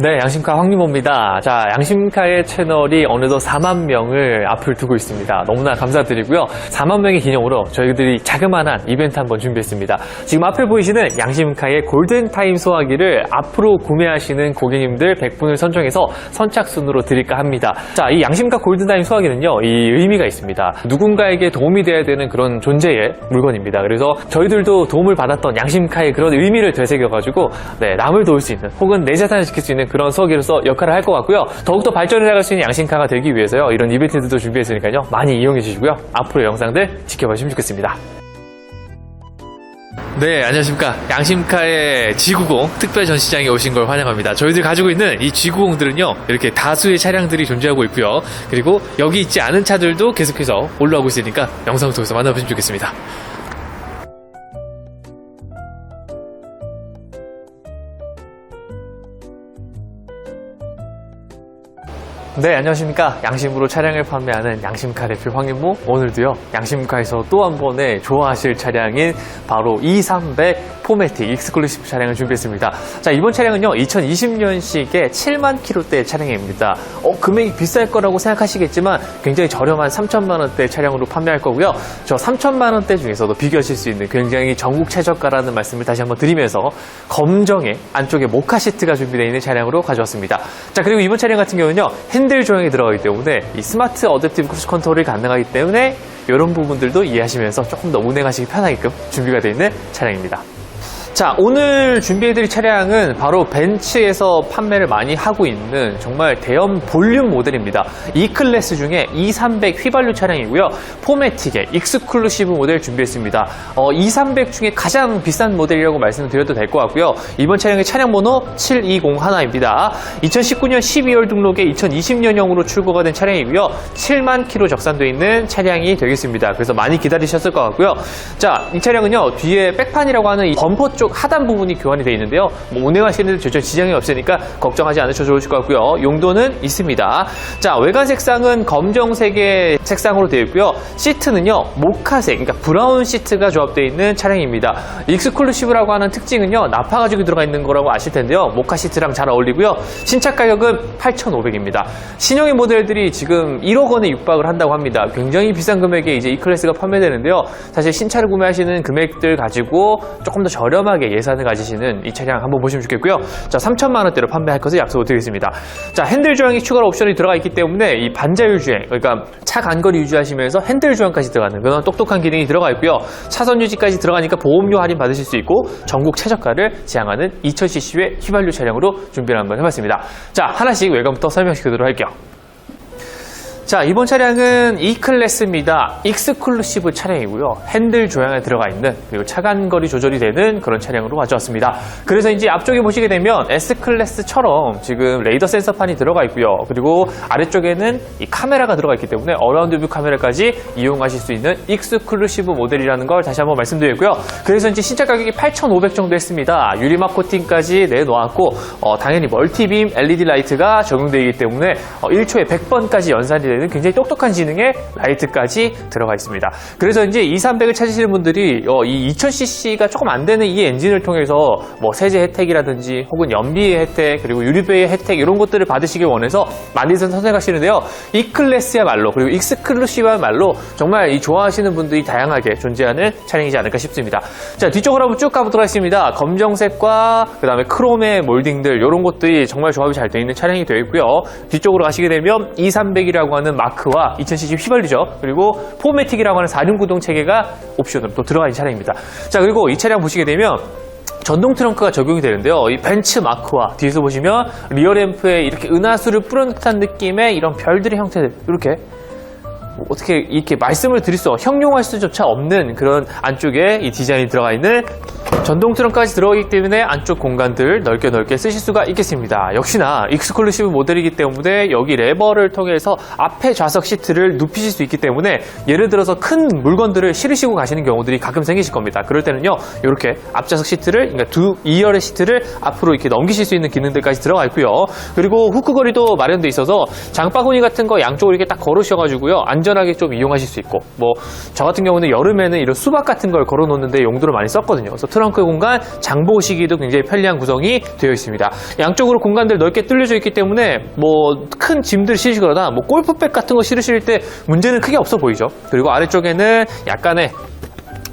네, 양심카 황리모입니다. 자, 양심카의 채널이 어느덧 4만 명을 앞을 두고 있습니다. 너무나 감사드리고요. 4만 명의 기념으로 저희들이 자그마한 이벤트 한번 준비했습니다. 지금 앞에 보이시는 양심카의 골든타임 소화기를 앞으로 구매하시는 고객님들 100분을 선정해서 선착순으로 드릴까 합니다. 자, 이 양심카 골든타임 소화기는요, 이 의미가 있습니다. 누군가에게 도움이 돼야 되는 그런 존재의 물건입니다. 그래서 저희들도 도움을 받았던 양심카의 그런 의미를 되새겨가지고, 네, 남을 도울 수 있는, 혹은 내 자산을 지킬 수 있는 그런 소화기로서 역할을 할 것 같고요. 더욱더 발전해 나갈 수 있는 양심카가 되기 위해서요, 이런 이벤트들도 준비했으니까요, 많이 이용해 주시고요. 앞으로 영상들 지켜보시면 좋겠습니다. 네, 안녕하십니까. 양심카의 G90 특별 전시장에 오신 걸 환영합니다. 저희들 가지고 있는 이 G90들은요, 이렇게 다수의 차량들이 존재하고 있고요. 그리고 여기 있지 않은 차들도 계속해서 올라오고 있으니까 영상 통해서 만나보시면 좋겠습니다. 네, 안녕하십니까. 양심으로 차량을 판매하는 양심카 대표 황인모. 오늘도요, 양심카에서 또 한 번에 좋아하실 차량인 바로 2300 포매틱 익스클루시브 차량을 준비했습니다. 자, 이번 차량은요, 2020년식의 7만 킬로대 차량입니다. 어, 금액이 비쌀 거라고 생각하시겠지만 굉장히 저렴한 3천만 원대 차량으로 판매할 거고요. 저 3천만 원대 중에서도 비교하실 수 있는 굉장히 전국 최저가라는 말씀을 다시 한번 드리면서 검정의 안쪽에 모카 시트가 준비되어 있는 차량으로 가져왔습니다. 자, 그리고 이번 차량 같은 경우는요, 핸들 조형이 들어가기 때문에 이 스마트 어댑티브 크루즈 컨트롤이 가능하기 때문에 이런 부분들도 이해하시면서 조금 더 운행하시기 편하게끔 준비가 되어 있는 차량입니다. 자, 오늘 준비해드릴 차량은 바로 벤츠에서 판매를 많이 하고 있는 정말 대형 볼륨 모델입니다. E클래스 중에 E300 휘발유 차량이고요. 포매틱의 익스클루시브 모델 준비했습니다. 어, E300 중에 가장 비싼 모델이라고 말씀을 드려도 될 것 같고요. 이번 차량의 차량 번호 7201입니다. 2019년 12월 등록에 2020년형으로 출고가 된 차량이고요. 7만 킬로 적산되어 있는 차량이 되겠습니다. 그래서 많이 기다리셨을 것 같고요. 자, 이 차량은요. 뒤에 백판이라고 하는 이 범퍼 쪽 하단 부분이 교환이 되어 있는데요. 뭐 운행하시는 데 전혀 지장이 없으니까 걱정하지 않으셔도 좋으실 것 같고요. 용도는 있습니다. 자, 외관 색상은 검정색의 색상으로 되어 있고요. 시트는요. 모카색, 그러니까 브라운 시트가 조합되어 있는 차량입니다. 익스클루시브라고 하는 특징은요. 나파 가지고 들어가 있는 거라고 아실 텐데요. 모카 시트랑 잘 어울리고요. 신차 가격은 8,500입니다. 신형의 모델들이 지금 1억 원에 육박을 한다고 합니다. 굉장히 비싼 금액에 이제 이 클래스가 판매되는데요. 사실 신차를 구매하시는 금액들 가지고 조금 더 저렴 하게 예산을 가지시는 이 차량 한번 보시면 좋겠고요. 자, 3천만 원대로 판매할 것을 약속을 드리겠습니다. 자, 핸들 조향이 추가로 옵션이 들어가 있기 때문에 이 반자율 주행, 그러니까 차 간거리 유지하시면서 핸들 조향까지 들어가는 그런 똑똑한 기능이 들어가 있고요. 차선 유지까지 들어가니까 보험료 할인 받으실 수 있고 전국 최저가를 지향하는 2000cc의 휘발유 차량으로 준비를 한번 해봤습니다. 자, 하나씩 외관부터 설명시키도록 할게요. 자, 이번 차량은 E클래스입니다. 익스클루시브 차량이고요. 핸들 조향에 들어가 있는 그리고 차간거리 조절이 되는 그런 차량으로 가져왔습니다. 그래서 이제 앞쪽에 보시게 되면 S클래스처럼 지금 레이더 센서판이 들어가 있고요. 그리고 아래쪽에는 이 카메라가 들어가 있기 때문에 어라운드 뷰 카메라까지 이용하실 수 있는 익스클루시브 모델이라는 걸 다시 한번 말씀드리고요. 그래서 이제 신차 가격이 8,500 정도 했습니다. 유리막 코팅까지 내놓았고 어, 당연히 멀티빔 LED 라이트가 적용되기 때문에 어, 1초에 100번까지 연산이 되는 굉장히 똑똑한 지능의 라이트까지 들어가 있습니다. 그래서 이제 2300을 찾으시는 분들이 어, 이 2000cc가 조금 안 되는 이 엔진을 통해서 뭐 세제 혜택이라든지 혹은 연비의 혜택 그리고 유리배의 혜택 이런 것들을 받으시길 원해서 많이들 선택하시는데요. 이 클래스야말로 그리고 익스클루시브야말로 정말 이 좋아하시는 분들이 다양하게 존재하는 차량이지 않을까 싶습니다. 자 뒤쪽으로 한번 쭉 가보도록 하겠습니다. 검정색과 그 다음에 크롬의 몰딩들 이런 것들이 정말 조합이 잘 되어 있는 차량이 되어 있고요. 뒤쪽으로 가시게 되면 2300이라고 하는 마크와 2000cc 휘발유죠. 그리고 포매틱이라고 하는 4륜 구동 체계가 옵션으로 또 들어가 있는 차량입니다. 자 그리고 이 차량 보시게 되면 전동 트렁크가 적용이 되는데요. 이 벤츠 마크와 뒤에서 보시면 리어 램프에 이렇게 은하수를 뿌린 듯한 느낌의 이런 별들의 형태들 이렇게 뭐 어떻게 이렇게 말씀을 드릴 수 형용할 수조차 없는 그런 안쪽에 이 디자인이 들어가 있는 전동 트렁까지 들어가기 때문에 안쪽 공간들 넓게 넓게 쓰실 수가 있겠습니다. 역시나 익스클루시브 모델이기 때문에 여기 레버를 통해서 앞에 좌석 시트를 눕히실 수 있기 때문에 예를 들어서 큰 물건들을 실으시고 가시는 경우들이 가끔 생기실 겁니다. 그럴 때는요, 이렇게 앞좌석 시트를, 그러니까 두 2열의 시트를 앞으로 이렇게 넘기실 수 있는 기능들까지 들어가 있고요. 그리고 후크거리도 마련돼 있어서 장바구니 같은 거 양쪽으로 이렇게 딱 걸으셔가지고요, 안전하게 좀 이용하실 수 있고, 뭐 저 같은 경우는 여름에는 이런 수박 같은 걸 걸어놓는데 용도로 많이 썼거든요. 그래서 트렁크 공간, 장보 시기도 굉장히 편리한 구성이 되어 있습니다. 양쪽으로 공간들 넓게 뚫려져 있기 때문에 뭐 큰 짐들 실으시거나 뭐 골프백 같은 거 실으실 때 문제는 크게 없어 보이죠. 그리고 아래쪽에는 약간의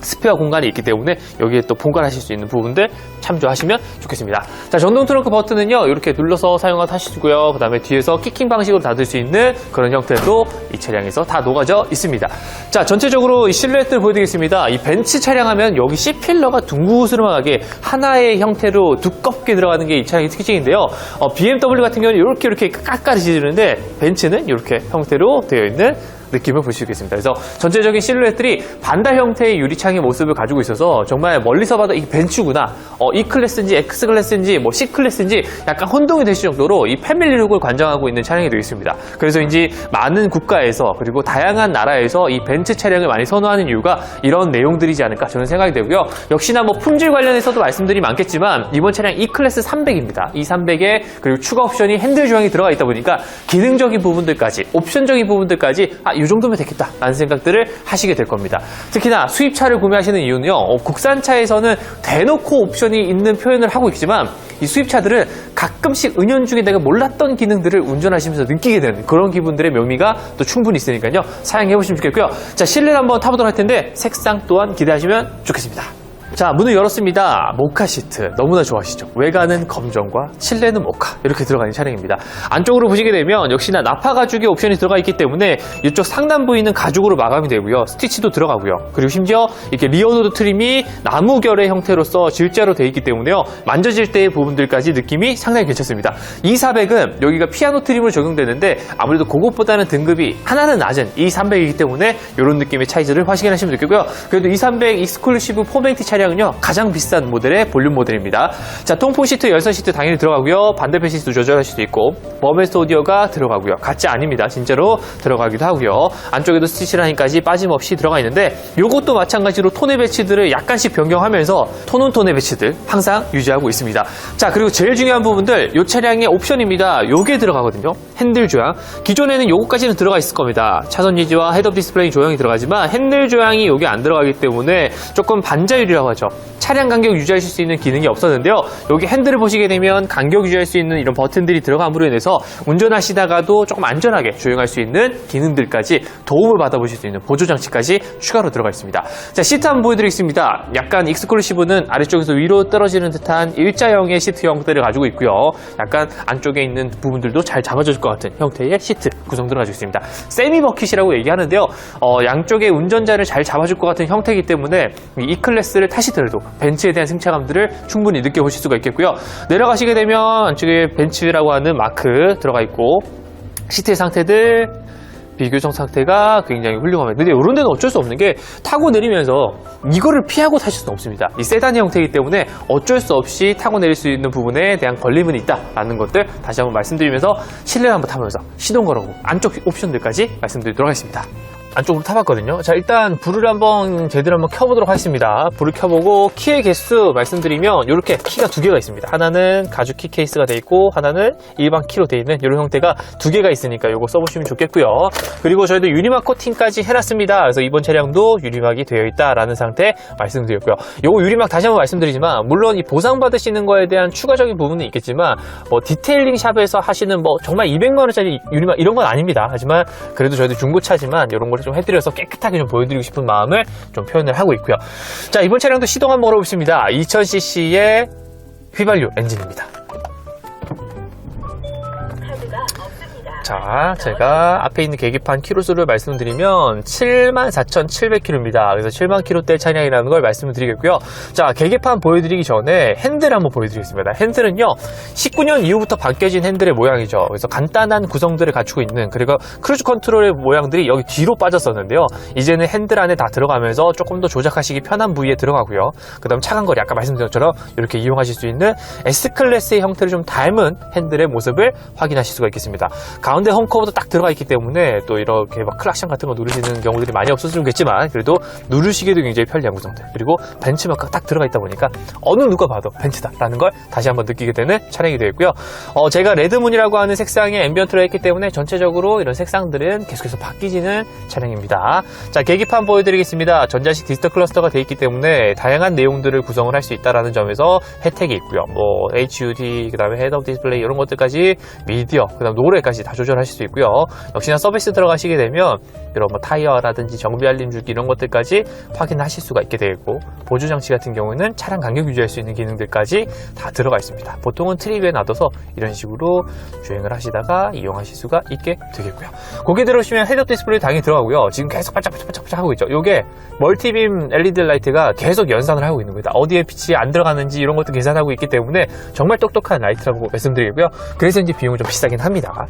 스페어 공간이 있기 때문에 여기에 또 보관하실 수 있는 부분들 참조하시면 좋겠습니다. 자, 전동 트렁크 버튼은요, 이렇게 눌러서 사용하시고요. 그 다음에 뒤에서 키킹 방식으로 닫을 수 있는 그런 형태도 이 차량에서 다 녹아져 있습니다. 자, 전체적으로 이 실루엣들 보여드리겠습니다. 이 벤츠 차량 하면 여기 C필러가 둥그스름하게 하나의 형태로 두껍게 들어가는 게 이 차량의 특징인데요. 어, BMW 같은 경우는 이렇게 이렇게 깎아지르는데 벤츠는 이렇게 형태로 되어 있는 느낌을 볼 수 있겠습니다. 그래서 전체적인 실루엣들이 반달 형태의 유리창의 모습을 가지고 있어서 정말 멀리서 봐도 이 벤츠구나, 어, E 클래스인지 X 클래스인지 뭐 C 클래스인지 약간 혼동이 되실 정도로 이 패밀리룩을 관장하고 있는 차량이 되겠습니다. 그래서인지 많은 국가에서 그리고 다양한 나라에서 이 벤츠 차량을 많이 선호하는 이유가 이런 내용들이지 않을까 저는 생각이 되고요. 역시나 뭐 품질 관련해서도 말씀들이 많겠지만 이번 차량 E 클래스 300입니다. 이 300에 그리고 추가 옵션이 핸들 조향이 들어가 있다 보니까 기능적인 부분들까지 옵션적인 부분들까지 아, 이 정도면 되겠다 라는 생각들을 하시게 될 겁니다. 특히나 수입차를 구매하시는 이유는요. 어, 국산차에서는 대놓고 옵션이 있는 표현을 하고 있지만 이 수입차들은 가끔씩 은연중에 내가 몰랐던 기능들을 운전하시면서 느끼게 되는 그런 기분들의 묘미가 또 충분히 있으니까요. 사용해 보시면 좋겠고요. 자, 실내를 한번 타보도록 할 텐데 색상 또한 기대하시면 좋겠습니다. 자, 문을 열었습니다. 모카 시트. 너무나 좋아하시죠? 외관은 검정과 실내는 모카. 이렇게 들어가는 차량입니다. 안쪽으로 보시게 되면 역시나 나파 가죽의 옵션이 들어가 있기 때문에 이쪽 상단 부위는 가죽으로 마감이 되고요. 스티치도 들어가고요. 그리고 심지어 이렇게 리어노드 트림이 나무 결의 형태로서 질자로 되어 있기 때문에요. 만져질 때의 부분들까지 느낌이 상당히 괜찮습니다. 이 400은 여기가 피아노 트림으로 적용되는데 아무래도 그것보다는 등급이 하나는 낮은 이 300이기 때문에 이런 느낌의 차이즈를 확인하시면 좋겠고요. 그래도 이300 익스클루시브 포메이티 차 량은요 가장 비싼 모델의 볼륨 모델입니다. 자 통풍 시트, 열선 시트 당연히 들어가고요. 반대편 시트도 조절할 수도 있고 버베스 오디오가 들어가고요. 가짜 아닙니다. 진짜로 들어가기도 하고요. 안쪽에도 스티치 라인까지 빠짐없이 들어가 있는데 이것도 마찬가지로 톤의 배치들을 약간씩 변경하면서 톤온 톤의 배치들 항상 유지하고 있습니다. 자 그리고 제일 중요한 부분들 이 차량의 옵션입니다. 요게 들어가거든요. 핸들 조향. 기존에는 요거까지는 들어가 있을 겁니다. 차선 유지와 헤드업 디스플레이 조향이 들어가지만 핸들 조향이 여기 안 들어가기 때문에 조금 반자율이라고 하죠. 차량 간격 유지하실 수 있는 기능이 없었는데요. 여기 핸들을 보시게 되면 간격 유지할 수 있는 이런 버튼들이 들어감으로 인해서 운전하시다가도 조금 안전하게 주행할 수 있는 기능들까지 도움을 받아보실 수 있는 보조 장치까지 추가로 들어가 있습니다. 자 시트 한번 보여드리겠습니다. 약간 익스클루시브는 아래쪽에서 위로 떨어지는 듯한 일자형의 시트 형태를 가지고 있고요. 약간 안쪽에 있는 부분들도 잘 잡아줄 것 같은 형태의 시트 구성들을 가지고 있습니다. 세미 버킷이라고 얘기하는데요. 어, 양쪽에 운전자를 잘 잡아줄 것 같은 형태이기 때문에 이 E 클래스를 타시더라도 벤츠에 대한 승차감들을 충분히 느껴보실 수가 있겠고요. 내려가시게 되면 안쪽에 벤츠라고 하는 마크 들어가 있고 시트의 상태들 비교적 상태가 굉장히 훌륭합니다. 근데 이런 데는 어쩔 수 없는 게 타고 내리면서 이거를 피하고 타실 수는 없습니다. 이 세단의 형태이기 때문에 어쩔 수 없이 타고 내릴 수 있는 부분에 대한 걸림은 있다라는 것들 다시 한번 말씀드리면서 실내 한번 타면서 시동 걸어보고 안쪽 옵션들까지 말씀드리도록 하겠습니다. 안쪽으로 타봤거든요. 자, 일단 불을 한번 제대로 한번 켜보도록 하겠습니다. 불을 켜보고 키의 개수 말씀드리면 이렇게 키가 두 개가 있습니다. 하나는 가죽 키 케이스가 돼 있고 하나는 일반 키로 돼 있는 이런 형태가 두 개가 있으니까 이거 써보시면 좋겠고요. 그리고 저희도 유리막 코팅까지 해놨습니다. 그래서 이번 차량도 유리막이 되어 있다라는 상태 말씀드렸고요. 요거 유리막 다시 한번 말씀드리지만 물론 이 보상 받으시는 거에 대한 추가적인 부분은 있겠지만 뭐 디테일링 샵에서 하시는 뭐 정말 200만 원짜리 유리막 이런 건 아닙니다. 하지만 그래도 저희도 중고차지만 이런 걸좀 해드려서 깨끗하게 좀 보여드리고 싶은 마음을 좀 표현을 하고 있고요. 자 이번 차량도 시동 한번 걸어보겠습니다. 2000cc의 휘발유 엔진입니다. 자, 제가 앞에 있는 계기판 키로수를 말씀드리면 74,700km입니다. 그래서 7만 km대 차량이라는 걸 말씀을 드리겠고요. 자, 계기판 보여드리기 전에 핸들 한번 보여드리겠습니다. 핸들은요, 19년 이후부터 바뀌어진 핸들의 모양이죠. 그래서 간단한 구성들을 갖추고 있는, 그리고 크루즈 컨트롤의 모양들이 여기 뒤로 빠졌었는데요. 이제는 핸들 안에 다 들어가면서 조금 더 조작하시기 편한 부위에 들어가고요. 그 다음 차간 거리, 아까 말씀드린 것처럼 이렇게 이용하실 수 있는 S클래스의 형태를 좀 닮은 핸들의 모습을 확인하실 수가 있겠습니다. 가운데 홈커버도 딱 들어가 있기 때문에 또 이렇게 막 클락션 같은 거 누르시는 경우들이 많이 없었으면겠지만 그래도 누르시기도 굉장히 편리한 구성들 그리고 벤츠마크가 딱 들어가 있다 보니까 어느 누가 봐도 벤츠다라는 걸 다시 한번 느끼게 되는 차량이 되어 있고요. 어, 제가 레드문이라고 하는 색상의 앰비언트로 했기 때문에 전체적으로 이런 색상들은 계속해서 바뀌지는 차량입니다. 자 계기판 보여드리겠습니다. 전자식 디지털 클러스터가 되어 있기 때문에 다양한 내용들을 구성을 할 수 있다는 점에서 혜택이 있고요. 뭐 HUD 그 다음에 헤드업 디스플레이 이런 것들까지 미디어 그 다음 노래까지 다 조절 하실 수 있고요. 역시나 서비스 들어가시게 되면 이런 뭐 타이어라든지 정비 알림 주기 이런 것들까지 확인하실 수가 있게 되고 보조 장치 같은 경우에는 차량 간격 유지할 수 있는 기능들까지 다 들어가 있습니다. 보통은 트립에 놔둬서 이런 식으로 주행을 하시다가 이용하실 수가 있게 되겠고요. 고개 들어오시면 헤드업 디스플레이 당연히 들어가고요. 지금 계속 반짝반짝반짝 하고 있죠. 이게 멀티빔 LED 라이트가 계속 연산을 하고 있는 겁니다. 어디에 빛이 안 들어가는지 이런 것도 계산하고 있기 때문에 정말 똑똑한 라이트라고 말씀드리고요. 그래서 이제 비용이 좀 비싸긴 합니다.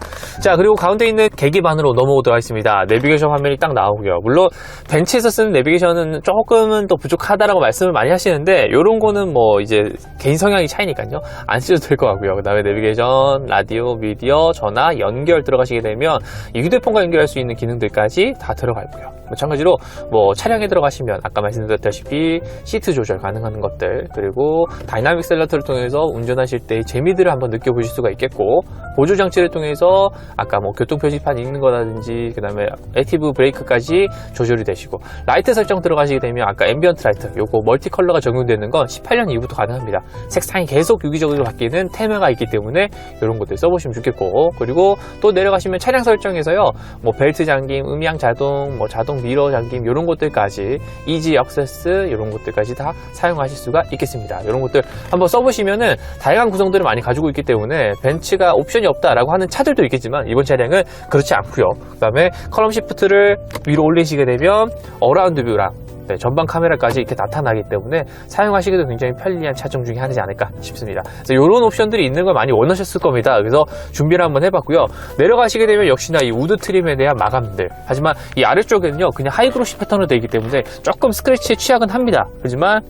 자 그리고 가운데 있는 계기판으로 넘어오도록 하겠습니다. 내비게이션 화면이 딱 나오고요. 물론 벤츠에서 쓰는 내비게이션은 조금은 더 부족하다라고 말씀을 많이 하시는데 이런 거는 뭐 이제 개인 성향이 차이니까요. 안 쓰셔도 될 것 같고요. 그 다음에 내비게이션, 라디오, 미디어, 전화, 연결 들어가시게 되면 이 휴대폰과 연결할 수 있는 기능들까지 다 들어가 있고요. 마찬가지로 뭐 차량에 들어가시면 아까 말씀드렸다시피 시트 조절 가능한 것들 그리고 다이나믹 셀러트를 통해서 운전하실 때의 재미들을 한번 느껴보실 수가 있겠고 보조 장치를 통해서 아까 뭐 교통 표지판 있는 거라든지 그 다음에 액티브 브레이크까지 조절이 되시고 라이트 설정 들어가시게 되면 아까 앰비언트 라이트 요거 멀티 컬러가 적용되는 건 18년 이후부터 가능합니다. 색상이 계속 유기적으로 바뀌는 테마가 있기 때문에 이런 것들 써보시면 좋겠고 그리고 또 내려가시면 차량 설정에서요 뭐 벨트 잠김 음향 자동 뭐 자동 미러 잠김 이런 것들까지 이지 액세스 이런 것들까지 다 사용하실 수가 있겠습니다. 이런 것들 한번 써보시면은 다양한 구성들을 많이 가지고 있기 때문에 벤츠가 옵션이 없다라고 하는 차들도 있겠지만 이번 차량은 그렇지 않고요. 그 다음에 컬럼 시프트를 위로 올리시게 되면 어라운드 뷰랑 네, 전방 카메라까지 이렇게 나타나기 때문에 사용하시기도 굉장히 편리한 차종 중에 하나지 않을까 싶습니다. 그래서 이런 옵션들이 있는 걸 많이 원하셨을 겁니다. 그래서 준비를 한번 해봤고요. 내려가시게 되면 역시나 이 우드 트림에 대한 마감들. 하지만 이 아래쪽에는요, 그냥 하이그로시 패턴으로 되어 있기 때문에 조금 스크래치에 취약은 합니다. 하지만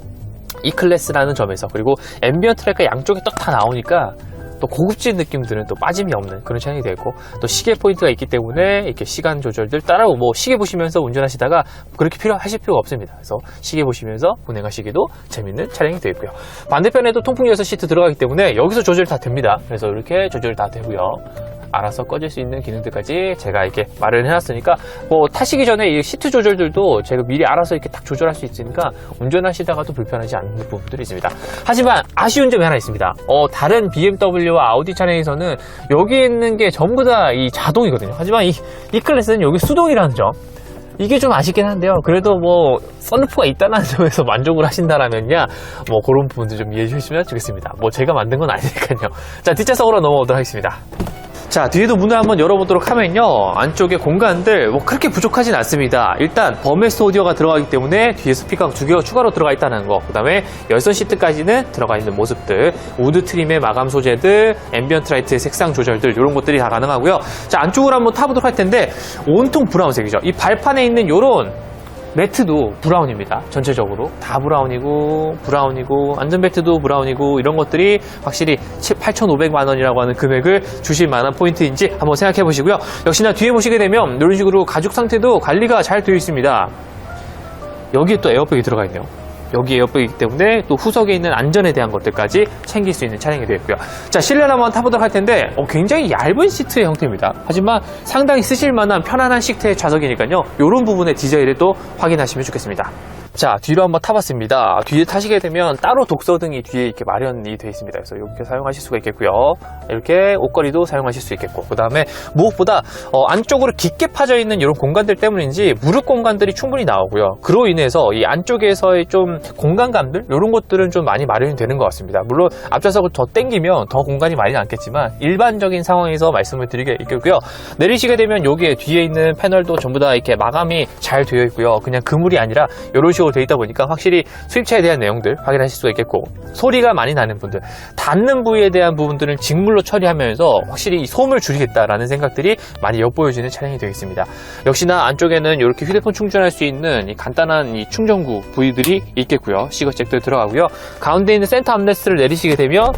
이 클래스라는 점에서 그리고 앰비언트 트랙과 양쪽에 딱 다 나오니까 또 고급진 느낌들은 또 빠짐이 없는 그런 차량이 되고 또 시계 포인트가 있기 때문에 이렇게 시간 조절들 따라오고 뭐 시계 보시면서 운전하시다가 그렇게 필요하실 필요가 없습니다. 그래서 시계 보시면서 운행하시기도 재밌는 차량이 되고요. 반대편에도 통풍 열선 시트 들어가기 때문에 여기서 조절 다 됩니다. 그래서 이렇게 조절 다 되고요. 알아서 꺼질 수 있는 기능들까지 제가 이렇게 마련을 해놨으니까 뭐 타시기 전에 이 시트 조절들도 제가 미리 알아서 이렇게 딱 조절할 수 있으니까 운전하시다가도 불편하지 않는 부분들이 있습니다. 하지만 아쉬운 점이 하나 있습니다. 어, 다른 BMW와 아우디 차량에서는 여기 있는 게 전부 다 이 자동이거든요. 하지만 이, 이 클래스는 여기 수동이라는 점. 이게 좀 아쉽긴 한데요. 그래도 뭐 썬루프가 있다는 점에서 만족을 하신다라면야 뭐 그런 부분도 좀 이해해 주시면 좋겠습니다. 뭐 제가 만든 건 아니니까요. 자 뒷좌석으로 넘어오도록 하겠습니다. 자 뒤에도 문을 한번 열어보도록 하면요. 안쪽에 공간들 뭐 그렇게 부족하진 않습니다. 일단 버메스 오디오가 들어가기 때문에 뒤에 스피커가 두 개가 추가로 들어가 있다는 거그 다음에 열선 시트까지는 들어가 있는 모습들 우드 트림의 마감 소재들 앰비언트 라이트의 색상 조절들 이런 것들이 다 가능하고요. 자 안쪽으로 한번 타보도록 할 텐데 온통 브라운색이죠. 이 발판에 있는 요런 매트도 브라운입니다. 전체적으로 다 브라운이고 브라운이고 안전벨트도 브라운이고 이런 것들이 확실히 8,500만 원이라고 하는 금액을 주실 만한 포인트인지 한번 생각해 보시고요. 역시나 뒤에 보시게 되면 이런 식으로 가죽 상태도 관리가 잘 되어 있습니다. 여기에 또 에어백이 들어가 있네요. 여기 에어백이기 때문에 또 후석에 있는 안전에 대한 것들까지 챙길 수 있는 차량이 되겠고요. 자, 실내를 한번 타보도록 할 텐데 어, 굉장히 얇은 시트의 형태입니다. 하지만 상당히 쓰실 만한 편안한 시트의 좌석이니까요. 이런 부분의 디자인을 또 확인하시면 좋겠습니다. 자, 뒤로 한번 타봤습니다. 뒤에 타시게 되면 따로 독서등이 뒤에 이렇게 마련이 되어 있습니다. 그래서 이렇게 사용하실 수가 있겠고요. 이렇게 옷걸이도 사용하실 수 있겠고, 그 다음에 무엇보다 어, 안쪽으로 깊게 파져 있는 이런 공간들 때문인지 무릎 공간들이 충분히 나오고요. 그로 인해서 이 안쪽에서의 좀 공간감들 이런 것들은 좀 많이 마련이 되는 것 같습니다. 물론 앞좌석을 더 땡기면 더 공간이 많이 남겠지만 일반적인 상황에서 말씀을 드리겠고요. 내리시게 되면 여기에 뒤에 있는 패널도 전부 다 이렇게 마감이 잘 되어 있고요. 그냥 그물이 아니라 이런 식으로 되어 있다 보니까 확실히 수입차에 대한 내용들 확인하실 수가 있겠고 소리가 많이 나는 분들 닿는 부위에 대한 부분들은 직물로 처리하면서 확실히 이 소음을 줄이겠다라는 생각들이 많이 엿보여지는 차량이 되겠습니다. 역시나 안쪽에는 이렇게 휴대폰 충전할 수 있는 이 간단한 이 충전구 부위들이 있겠고요. 시거잭들 들어가고요. 가운데 있는 센터 암레스트를 내리시게 되면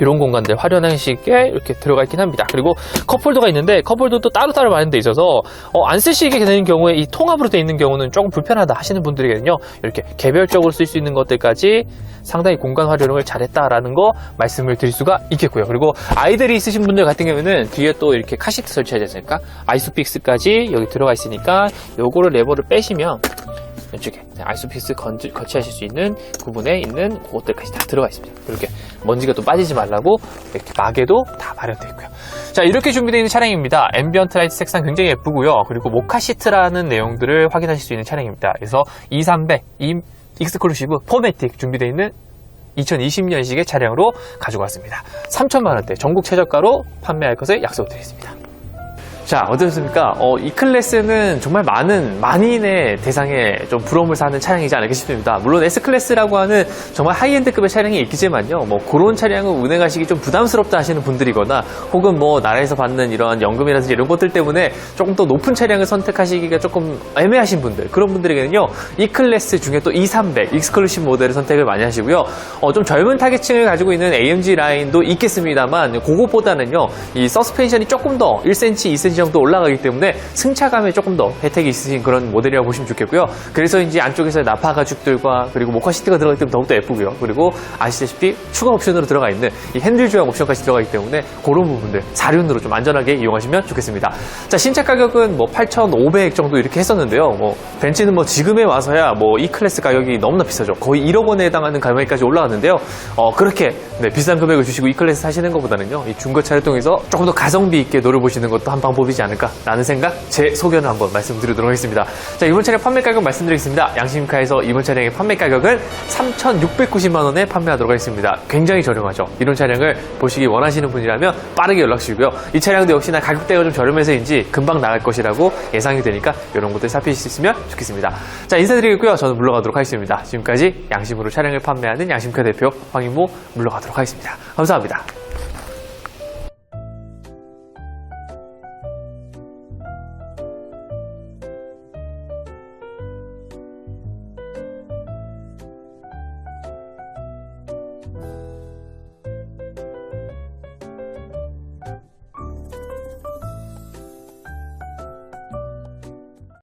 이런 공간들 활용하시게 이렇게 들어가 있긴 합니다. 그리고 컵홀더가 있는데 컵홀더도 따로따로 마련돼 있어서 어, 안 쓰시게 되는 경우에 이 통합으로 되어 있는 경우는 조금 불편하다 하시는 분들에게는요 이렇게 개별적으로 쓸 수 있는 것들까지 상당히 공간 활용을 잘했다라는 거 말씀을 드릴 수가 있겠고요. 그리고 아이들이 있으신 분들 같은 경우는 뒤에 또 이렇게 카시트 설치하지 않습니까? 아이소픽스까지 여기 들어가 있으니까 요거를 레버를 빼시면 이쪽에 아이소픽스 건지, 거치하실 수 있는 구분에 있는 그것들까지 다 들어가 있습니다. 이렇게 먼지가 또 빠지지 말라고 이렇게 마개도 다 마련되어 있고요. 자 이렇게 준비되어 있는 차량입니다. 앰비언트 라이트 색상 굉장히 예쁘고요. 그리고 모카 시트라는 내용들을 확인하실 수 있는 차량입니다. 그래서 2300 이 익스클루시브 포매틱 준비되어 있는 2020년식의 차량으로 가지고 왔습니다. 3천만 원대 전국 최저가로 판매할 것을 약속드리겠습니다. 자, 어떻습니까? 어, 이 클래스는 정말 많은 만인의 대상에 좀 부러움을 사는 차량이지 않을까 싶습니다. 물론 S클래스라고 하는 정말 하이엔드급의 차량이 있겠지만요. 뭐 그런 차량을 운행하시기 좀 부담스럽다 하시는 분들이거나 혹은 뭐 나라에서 받는 이런 연금이라든지 이런 것들 때문에 조금 더 높은 차량을 선택하시기가 조금 애매하신 분들 그런 분들에게는요. 이 클래스 중에 또2300 익스클루시브 모델을 선택을 많이 하시고요. 어, 좀 젊은 타겟층을 가지고 있는 AMG 라인도 있겠습니다만 그것보다는요. 이 서스펜션이 조금 더 1cm, 2cm 정도 올라가기 때문에 승차감에 조금 더 혜택이 있으신 그런 모델이라고 보시면 좋겠고요. 그래서 이제 안쪽에서 나파 가죽들과 그리고 모카 시트가 들어가기 때문에 더욱더 예쁘고요. 그리고 아시다시피 추가 옵션으로 들어가 있는 이 핸들 조향 옵션까지 들어가기 때문에 그런 부분들 사륜으로 좀 안전하게 이용하시면 좋겠습니다. 자 신차 가격은 뭐 8,500 정도 이렇게 했었는데요. 뭐 벤츠는 뭐 지금에 와서야 뭐이 클래스 가격이 너무나 비싸죠. 거의 1억 원에 해당하는 가격까지 올라왔는데요. 어 그렇게 네, 비싼 금액을 주시고 이 클래스 사시는 것보다는요. 이 중고차를 통해서 조금 더 가성비 있게 노려보시는 것도 한 방법이지 않을까라는 생각 제 소견을 한번 말씀드리도록 하겠습니다. 자 이번 차량 판매 가격 말씀드리겠습니다. 양심카에서 이번 차량의 판매 가격은 3,690만 원에 판매하도록 하겠습니다. 굉장히 저렴하죠. 이런 차량을 보시기 원하시는 분이라면 빠르게 연락 주시고요. 이 차량도 역시나 가격대가 좀 저렴해서인지 금방 나갈 것이라고 예상이 되니까 이런 것들 살피실 수 있으면 좋겠습니다. 자 인사드리겠고요. 저는 물러가도록 하겠습니다. 지금까지 양심으로 차량을 판매하는 양심카 대표 황인모 물러가도록 하겠습니다. 감사합니다.